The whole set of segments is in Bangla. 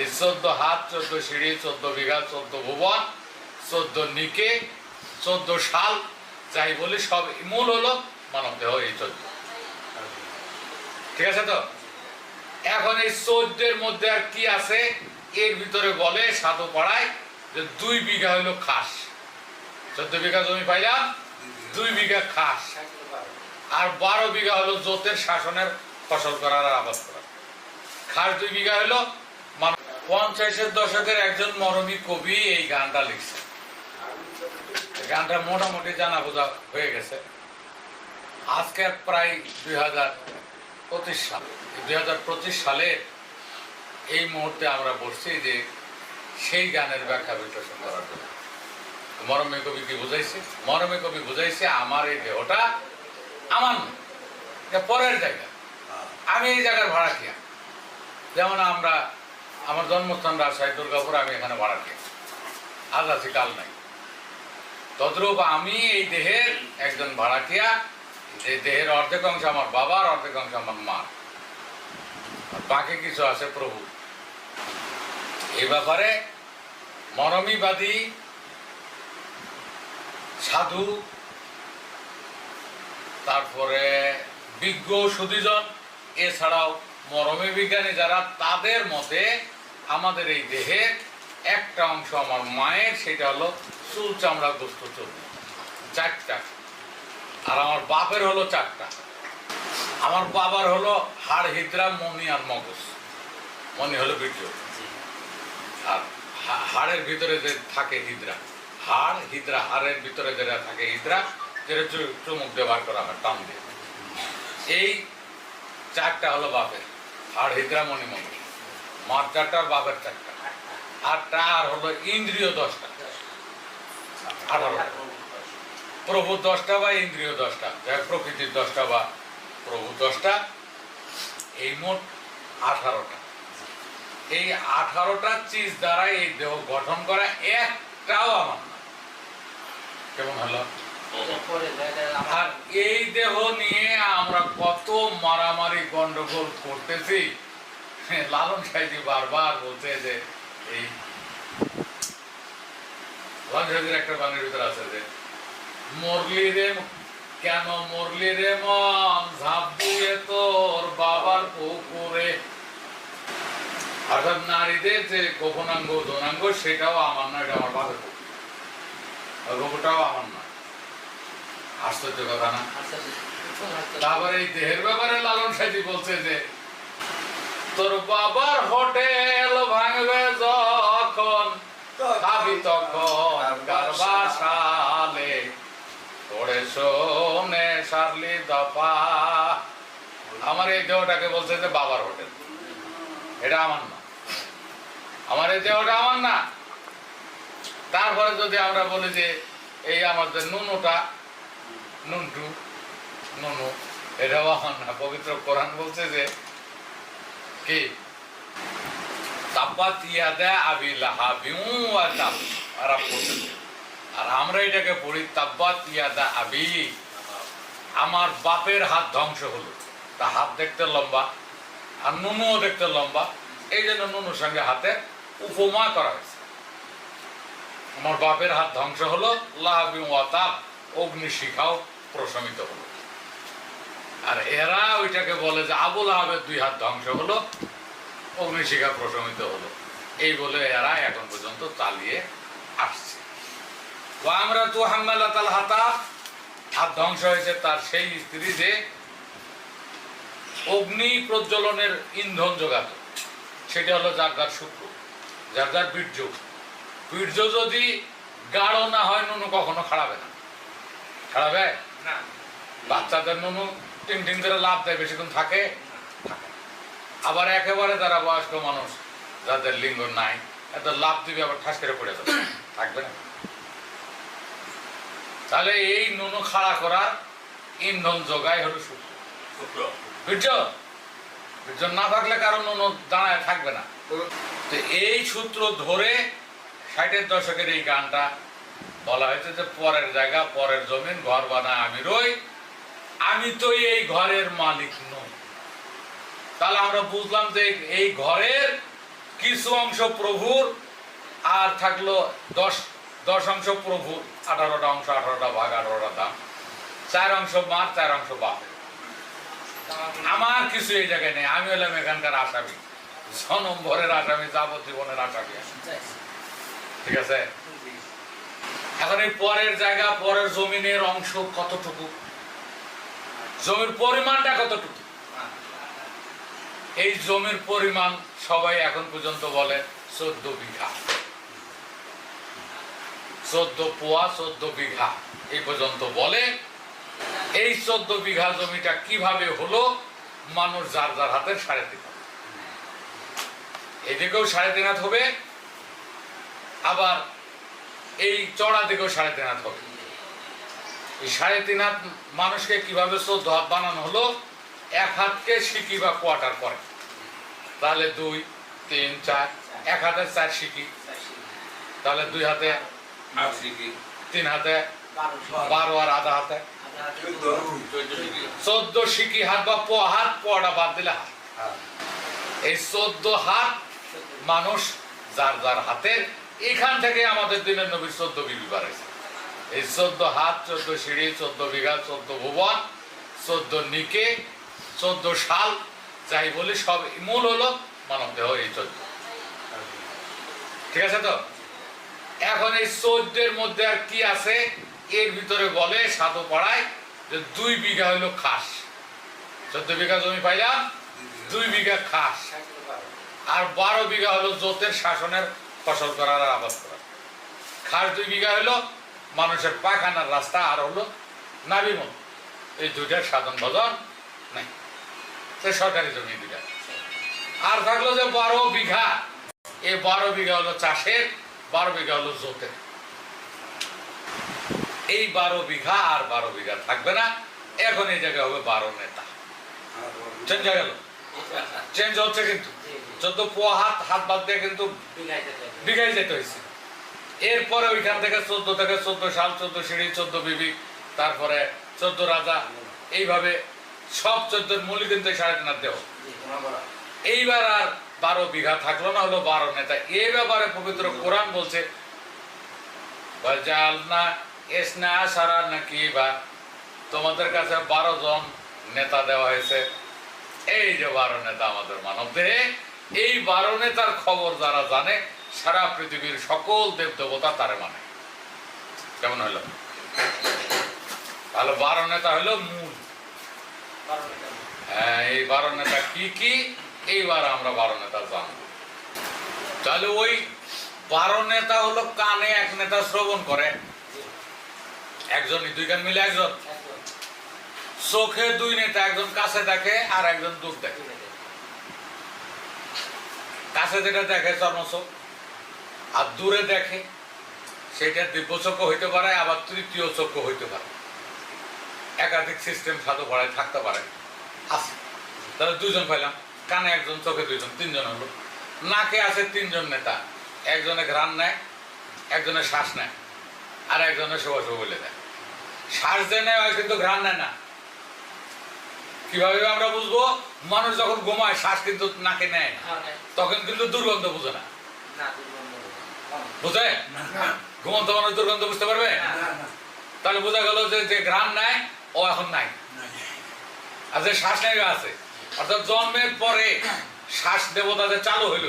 এই চোদ্দ হাত, চোদ্দ সিঁড়ি, চোদ্দ বিঘা, চোদ্দ ভুবন, চোদ্দ নিকে, চোদ্দ সাল যাই বলি সব মূল হলো মানব দেহ এই চোদ্দ। ঠিক আছে তো? এখন এই চোদ্দের মধ্যে আর কি আছে? এর ভিতরে বলে সাধু পাড়ায় যে দুই বিঘা হইল খাস। চোদ্দ বিঘা জমি পাইলাম, দুই বিঘা খাস। আর বারো বিঘা হলো জোতের শাসনের ফসল করার আবাদ করা। খাস দুই বিঘা হলো মানে পঞ্চাশের দশকের একজন মরমী কবি এই গানটা লিখছে। গানটা মোটামুটি জানা বোঝা হয়ে গেছে। আজকে প্রায় দুই হাজার পঁচিশ সাল। দুই হাজার পঁচিশ সালে এই মুহূর্তে আমরা বসছি যে সেই গানের ব্যাখ্যা বিশ্লেষণ করার জন্য। মরমে কবি কি বুঝাইছে? মরমে কবি বুঝাইছে আমার এই দেহটা আমার। পরের জায়গা। আমি এই জায়গার ভাড়া খেয়া যেমন আমরা আমার জন্মস্থান রাজশাহী, দুর্গাপুর, আমি এখানে ভাড়া খেয়ে আজ আছি, কাল নাই। তদ্রূপ আমি এই দেহের একজন ভাড়াটিয়া, যে দেহের অর্ধেক অংশ আমার বাবার, অর্ধেক অংশ আমার মা বাকি কিছু আছে প্রভু। এই ব্যাপারে মরমীবাদী সাধু, তারপরে বিজ্ঞ সুদীজন এছাড়াও মরমী বিজ্ঞানী যারা তাদের মতে আমাদের এই দেহের একটা অংশ আমার মায়ের সেটা হলো চুল চামড়া গোস্ত চর্বি। চারটা। আর আমার বাপের হলো চারটা। আমার বাবার হলো হাড় হিদ্রা মনি আর মগজ। মনি হলো বীর্য। আর হাড়ের ভিতরে যে থাকে হিদ্রা হাড় হিদ্রা হাড়ের ভিতরে যেটা থাকে হিদ্রা যেটা চুমুক ব্যবহার করা হয় টান দিয়ে। এই চারটা হলো বাপের। হাড় হিদ্রা মগজ মার চারটা আর বাপের চারটা। আটটা আর হলো ইন্দ্রিয় দশটা। প্রভু দশটা বা ইন্দ্রিয় দশটা? যাই প্রকৃতির দশটা বা প্রভু দশটা এই মোট আঠারোটা। এই আঠারোটা চিজ দ্বারা এই দেহ গঠন করা একটাও আমার না। কেমন হলো? আর এই দেহ নিয়ে আমরা কত মারামারি গন্ডগোল করতেছি। লালন সাহেজি বারবার বলছে যে এই লালন সাহেজির একটা গানের ভিতরে আছে যে, মরলি রে, কেন মরলি রে মন ঝাঁপ তোর বাবার পুকুরে। অর্থাৎ নারীদের যে গোপনাঙ্গ ধনাঙ্গ সেটাও আমার নয়, এটা আমার বাবার পুকুর। গোপটাও আমার নয়। আশ্চর্য কথা না? তারপরে এই দেহের ব্যাপারে লালন বলছে যে, তোর বাবার হোটেল ভাঙবে যখন, খাবি তখন শোনে সারলি আমার এই দেহটাকে বলছে যে, বাবার হোটেল। এটা আমার না। আমার এই দেহটা আমার না। তারপরে যদি আমরা বলি যে, এই আমাদের নুনুটা, নুনটু নুনু পবিত্র কোরআন বলছে যে, কি? ইয়াদা আবি লাহাবিউ পড়তেছে আর আমরা এটাকে পড়ি আবি। আমার বাপের হাত ধ্বংস হলো। তা হাত দেখতে লম্বা, আর নুনুও দেখতে লম্বা। এই জন্য নুনুর সঙ্গে হাতে উপমা করা হয়েছে। আমার বাপের হাত ধ্বংস হলো, লাহাবি ওয়াতাব অগ্নি শিখাও প্রশমিত হলো। আর এরা ওইটাকে বলে যে আবুল আহাবের দুই হাত ধ্বংস হলো অগ্নিশিখা প্রশমিত হলো। এই বলে এরা এখন পর্যন্ত চালিয়ে আসছে। ও আমরা তো হাম্মালাতাল হাতা হাত ধ্বংস হয়েছে তার সেই স্ত্রী যে অগ্নি প্রজ্বলনের ইন্ধন যোগাত। সেটা হলো যার যার শুক্র যার যার বীর্য। বীর্য যদি গাঢ় না হয় নুনু কখনো খাড়াবে না। খাড়াবে? না। বাচ্চাদের নুনু টিং দিন ধরে লাভ দেয় বেশিক্ষণ থাকে আবার একেবারে যারা বয়স্ক মানুষ যাদের লিঙ্গ নাই এত লাভ দিবে আবার ঠাস করে পড়ে যাবে। থাকবে না। তাহলে এই নুনু খাড়া করার ইন্ধন যোগায় হলো শুক্র। বীর্য বীর্য না থাকলে কারণ নুনু দাঁড়ায় থাকবে না। তো এই সূত্র ধরে ষাটের দশকের এই গানটা বলা হয়েছে যে পরের জায়গা পরের জমিন ঘর বানায় আমি রই। আমি তো এই ঘরের মালিক নই। তাহলে আমরা বুঝলাম যে এই ঘরের কিছু অংশ প্রভুর আর থাকল দশ দশ অংশ প্রভুর। আঠারোটা অংশ, আঠারোটা ভাগ, আঠারোটা দাম। চার অংশ মার, চার অংশ বাপ। আমার কিছু এই জায়গায় নেই। আমি হলাম এখানকার আসামি। জনম্বরের আসামি, যাবজ্জীবনের আসামি। ঠিক আছে? এখন এই পরের জায়গা, পরের জমিনের অংশ কতটুকু? জমির পরিমাণটা কতটুকু? এই জমির পরিমাণ সবাই এখন পর্যন্ত বলে চোদ্দ বিঘা। চোদ্দ পোয়া, চোদ্দ বিঘা। এই পর্যন্ত বলে। এই চোদ্দ বিঘা জমিটা কীভাবে হলো? মানুষ যার যার হাতে সাড়ে তিন। এদিকেও সাড়ে তিন হাত হবে। আবার এই চড়া দিকেও সাড়ে তিন হাত হবে। এই সাড়ে তিন হাত মানুষকে কীভাবে চোদ্দ হাত বানানো হলো? এক হাতকে সিকি বা কোয়ার্টার করে। তাহলে দুই, তিন, চার, এক হাতে চার সিকি। তাহলে দুই হাতে তিন হাতে বারো আর আধা হাতে। চোদ্দ সিকি হাত বা প হাত পড়া বাদ দিলে হাত। এই চোদ্দ হাত মানুষ যার যার হাতের এখান থেকে আমাদের দিনের নবীর চোদ্দ বিবি বাড়াইছে। এই চোদ্দ হাত, চোদ্দ সিঁড়ি, চোদ্দ বিঘা, চোদ্দ ভুবন, চোদ্দ নিকে, চোদ্দ সাল যাই বলি সব মূল হলো মানব দেহ এই চোদ্দ। ঠিক আছে তো? এখন এই চোদ্দের মধ্যে আর কি আছে? এর ভিতরে বলে সাধু পাড়ায় যে দুই বিঘা হইল খাস। চোদ্দ বিঘা জমি পাইলাম, দুই বিঘা খাস। আর বারো বিঘা হলো জোতের শাসনের ফসল করার আর আবাদ করার খাস দুই বিঘা হলো মানুষের পায়খানার রাস্তা আর হলো নাবিমন এই দুইটার সাধন ভজন নাই। সে সরকারি জমি দুইটা। আর থাকল যে বারো বিঘা। এই বারো বিঘা হলো চাষের বারো বিঘা হলো জোতের এই বারো বিঘা আর বারো বিঘা থাকবে না। এখন এই জায়গায় হবে বারো নেতা। চেঞ্জ হয়ে গেল? চেঞ্জ হচ্ছে কিন্তু। চোদ্দ পোয়া হাত হাত বাদ দিয়ে কিন্তু বিঘাই যেতে হয়েছে। এরপরে ওইখান থেকে চোদ্দ থেকে চোদ্দ সাল চোদ্দ সিঁড়ি, চোদ্দ বিবি, তারপরে চোদ্দ রাজা, এইভাবে সব চোদ্দোর মূল কিন্তু সাড়ে তিন দেহ এইবার আর বারো বিঘা থাকল না, হলো বারো নেতা। এই ব্যাপারে পবিত্র কোরআন বলছে তোমাদের কাছে বারো জন নেতা দেওয়া হয়েছে। এই যে বারো নেতা আমাদের মানব দেহে এই বারো নেতার খবর যারা জানে সারা পৃথিবীর সকল দেব দেবতা তারে মানে। কেমন হলো? তাহলে বারো নেতা হলো মূল। হ্যাঁ, এই বারো নেতা কি কি? এইবার আমরা বারো নেতা জানব। তাহলে ওই বারো নেতা হলো কানে এক নেতা শ্রবণ করে। একজনই দুই কান মিলে একজন। চোখে দুই নেতা একজন কাছে দেখে আর একজন দূর দেখে। কাছে যেটা দেখে চর্মচোখ। আর দূরে দেখে সেটা দিব্য চক্ষু হইতে পারে আবার তৃতীয় চক্ষু হইতে পারে। একাধিক সিস্টেম সাধু ভাড়ায় থাকতে পারে। আছে। তাহলে দুজন পাইলাম। কানে একজন চোখে দুইজন তিনজন হলো। নাকে আছে তিনজন নেতা। একজনে ঘ্রাণ নেয় একজনে শ্বাস নেয় আর একজনে শোভা শুভ বলে দেয়। শ্বাস যে নেয় হয় কিন্তু ঘ্রাণ নেয় না। কীভাবে আমরা বুঝব? মানুষ যখন ঘুমায় শ্বাস কিন্তু নাকে নেয় না। তখন কিন্তু দুর্গন্ধ বুঝে না। বুঝে ঘুমন্ত মানুষ দুর্গন্ধ বুঝতে পারবে? তাহলে বোঝা গেল যে যে ঘ্রাণ নেয় ও এখন নাই। আর যে শ্বাস নেয় আছে অর্থাৎ জন্মের পরে শ্বাস দেবতা যে চালু হইল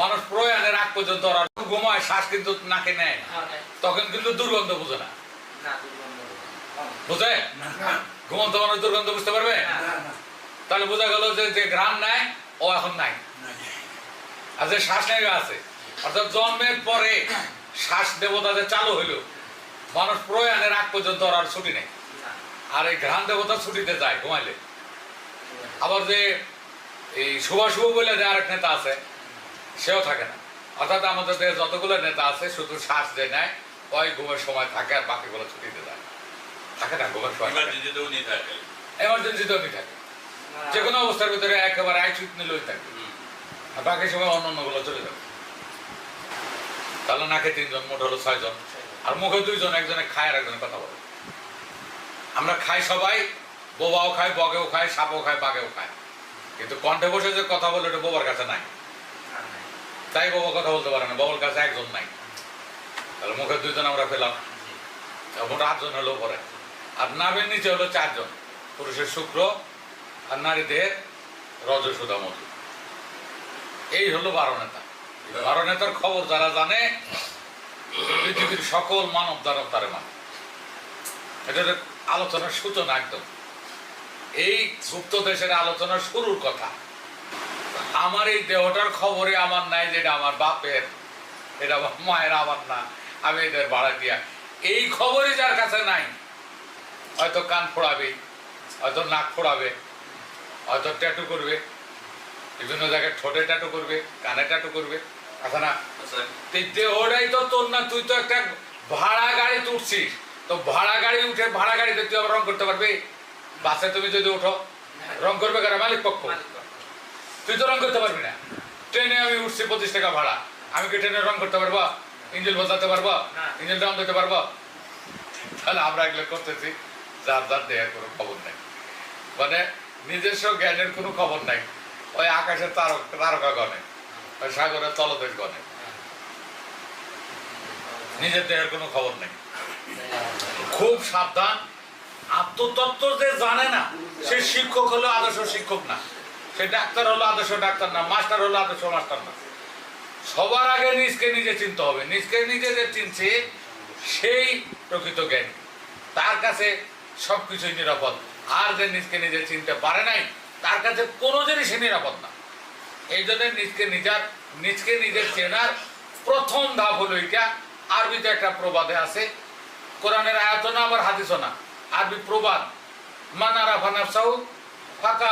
মানুষ প্রয়াণের আগ পর্যন্ত ওরা ঘুমায় শ্বাস কিন্তু নাকে নেয় তখন কিন্তু দুর্গন্ধ বুঝে না। বুঝে ঘুমন্ত মানুষ দুর্গন্ধ বুঝতে পারবে? তাহলে বোঝা গেল যে যে ঘ্রাণ নেয় ও এখন নাই। আর যে শ্বাস নেয় আছে অর্থাৎ জন্মের পরে শ্বাস দেবতা যে চালু হইল। মানুষ প্রয়াণের আগ পর্যন্ত আর ছুটি নেই। আর এই ঘ্রাণ দেবতা ছুটিতে যায় ঘুমাইলে। আবার যে এই শুভ শুভ বলে যে আরেক নেতা আছে সেও থাকে না। অর্থাৎ আমাদের দেশে যতগুলো নেতা আছে শুধু শ্বাস যে নেয় ওই ঘুমের সময় থাকে আর বাকিগুলো ছুটিতে যায়। থাকে না ঘুমের সময় এমার্জেন্সিতেও নি থাকে। যে কোনো অবস্থার ভিতরে একেবারে আইচুত নিলেই থাকে। আর বাকি সময় অন্য অন্যগুলো চলে যাবে। তাহলে নাকে তিনজন, মোট হলো ছয়জন। আর মুখে দুইজন, একজনে খায় আর একজনে কথা বলে। আমরা খাই সবাই, বোবাও খায়, বগেও খায়, সাপও খায়, বাঘেও খায়। কিন্তু কণ্ঠে বসে যে কথা বলে, ওটা বোবার কাছে নাই। তাই বাবা কথা বলতে পারে না, বাবার কাছে একজন নাই। তাহলে মুখে দুইজন আমরা পেলাম। মোট আটজন হলো পরে আর নাভের নিচে হলো চারজন। পুরুষের শুক্র আর নারীদের রজসুদা মধু এই হলো বারো নেতা। এই বারো নেতার খবর যারা জানে, পৃথিবীর সকল মানব দানব তারে মানে। এটা আলোচনার সূচনা একদম। এই গুপ্ত দেশের আলোচনার শুরুর কথা। আমার এই দেহটার খবরে আমার নাই যেটা আমার বাপের, এটা আমার মায়ের, আমার না। আমি এদের ভাড়া দিয়া। এই খবরই যার কাছে নাই। হয়তো কান ফোড়াবে, হয়তো নাক ফোড়াবে, হয়তো ট্যাটু করবে, বিভিন্ন জায়গায় ঠোঁটে ট্যাটু করবে, কানে ট্যাটু করবে। আছে না। আচ্ছা। তো তোর না তুই তো একটা ভাড়া উঠছিস তো ভাড়া গাড়ি উঠে ভাড়া গাড়িতে তুই আবার রং করতে পারবি? বাসে তুমি যদি রং করবে কারা? মালিক পক্ষ। তুই তো রং করতে পারবি না। ট্রেনে আমি উঠছি পঁচিশ টাকা ভাড়া। আমি কি ট্রেনে রং করতে পারব? ইঞ্জিন পারব? ইঞ্জিন রং দিতে পারব? তাহলে আমরা এগুলো করতেছি। যার যার দেহের কোনো খবর নাই। মানে নিজস্ব জ্ঞানের কোনো খবর নাই। ওই আকাশের তারক তারকা গণে ওই সাগরের তলদেশ গণে। নিজের দেহের কোনো খবর নেই। খুব সাবধান। আত্মতত্ত্ব যে জানে না, সে শিক্ষক হলো আদর্শ শিক্ষক না। সে ডাক্তার হলো আদর্শ ডাক্তার না, মাস্টার হলো আদর্শ মাস্টার না। সবার আগে নিজকে নিজে চিনতে হবে। নিজকে নিজে যে চিনছে, সেই প্রকৃত জ্ঞান। তার কাছে সব কিছুই নিরাপদ। আর যে নিজকে নিজে চিনতে পারে নাই, তার কাছে কোনো জিনিসই নিরাপদ না। এই জন্য নিজকে নিজার নিজকে নিজের চেনার প্রথম ধাপ হলো এটা। আরবিতে একটা প্রবাদে আছে। কোরআনের আয়াত না, আবার হাদিসও আরবি প্রবাদ মানারা ফানাফসাউ ফাঁকা